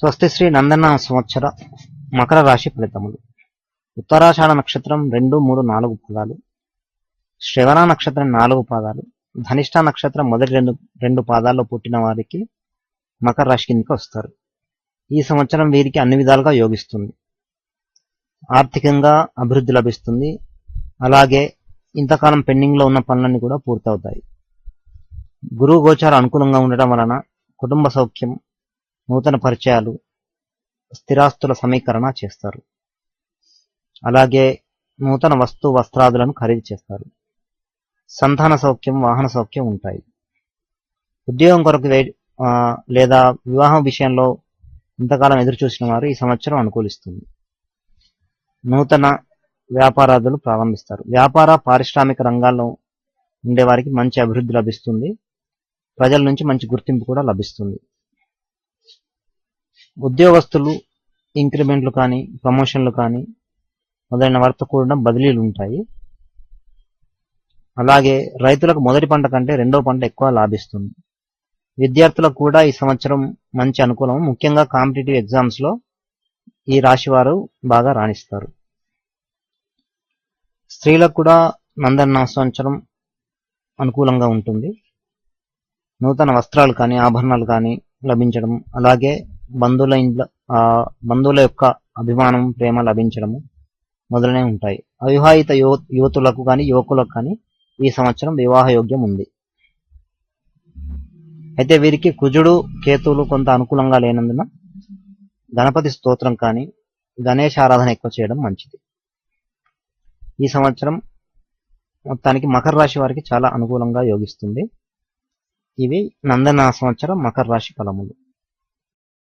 స్వస్తి శ్రీ నందన సంవత్సర మకర రాశి ఫలితములు. ఉత్తరాషాఢ నక్షత్రం రెండు మూడు నాలుగు పాదాలు శ్రవణ నక్షత్రం నాలుగు పాదాలు ధనిష్ట నక్షత్రం మొదటి రెండు రెండు పాదాల్లో పుట్టిన వారికి మకర రాశి కిందకి వస్తారు. ఈ సంవత్సరం వీరికి అన్ని విధాలుగా యోగిస్తుంది. ఆర్థికంగా అభివృద్ధి లభిస్తుంది. అలాగే ఇంతకాలం పెండింగ్లో ఉన్న పనులన్నీ కూడా పూర్తవుతాయి. గురువు గోచారం అనుకూలంగా ఉండటం వలన కుటుంబ సౌఖ్యం నూతన పరిచయాలు స్థిరాస్తుల సమీకరణ చేస్తారు. అలాగే నూతన వస్తు వస్త్రాదులను ఖరీదు చేస్తారు. సంతాన సౌఖ్యం వాహన సౌఖ్యం ఉంటాయి. ఉద్యోగం కొరకు లేదా వివాహం విషయంలో ఇంతకాలం ఎదురుచూసిన వారు ఈ సంవత్సరం అనుకూలిస్తుంది. నూతన వ్యాపారాదులు ప్రారంభిస్తారు. వ్యాపార పారిశ్రామిక రంగాల్లో ఉండేవారికి మంచి అభివృద్ధి లభిస్తుంది. ప్రజల నుంచి మంచి గుర్తింపు కూడా లభిస్తుంది. ఉద్యోగస్తులు ఇంక్రిమెంట్లు కానీ ప్రమోషన్లు కానీ మొదలైన వారితో కూడిన బదిలీలు ఉంటాయి. అలాగే రైతులకు మొదటి పంట కంటే రెండో పంట ఎక్కువ లాభిస్తుంది. విద్యార్థులకు కూడా ఈ సంవత్సరం మంచి అనుకూలం ముఖ్యంగా కాంపిటేటివ్ ఎగ్జామ్స్లో ఈ రాశి వారు బాగా రాణిస్తారు. స్త్రీలకు కూడా నందన సంవత్సరం అనుకూలంగా ఉంటుంది. నూతన వస్త్రాలు కానీ ఆభరణాలు కానీ లభించడం అలాగే బంధువుల ఇంట్లో ఆ, బంధువుల యొక్క అభిమానం ప్రేమ లభించడము మొదలైనవి ఉంటాయి. అవివాహిత యువ యువతులకు కానీ యువకులకు కానీ ఈ సంవత్సరం వివాహ యోగ్యం ఉంది. అయితే వీరికి కుజుడు కేతువులు కొంత అనుకూలంగా లేనందున గణపతి స్తోత్రం కానీ గణేష్ ఆరాధన ఎక్కువ చేయడం మంచిది. ఈ సంవత్సరం మొత్తానికి మకర రాశి వారికి చాలా అనుకూలంగా యోగిస్తుంది. ఇవి నందన సంవత్సరం మకర రాశి ఫలములు.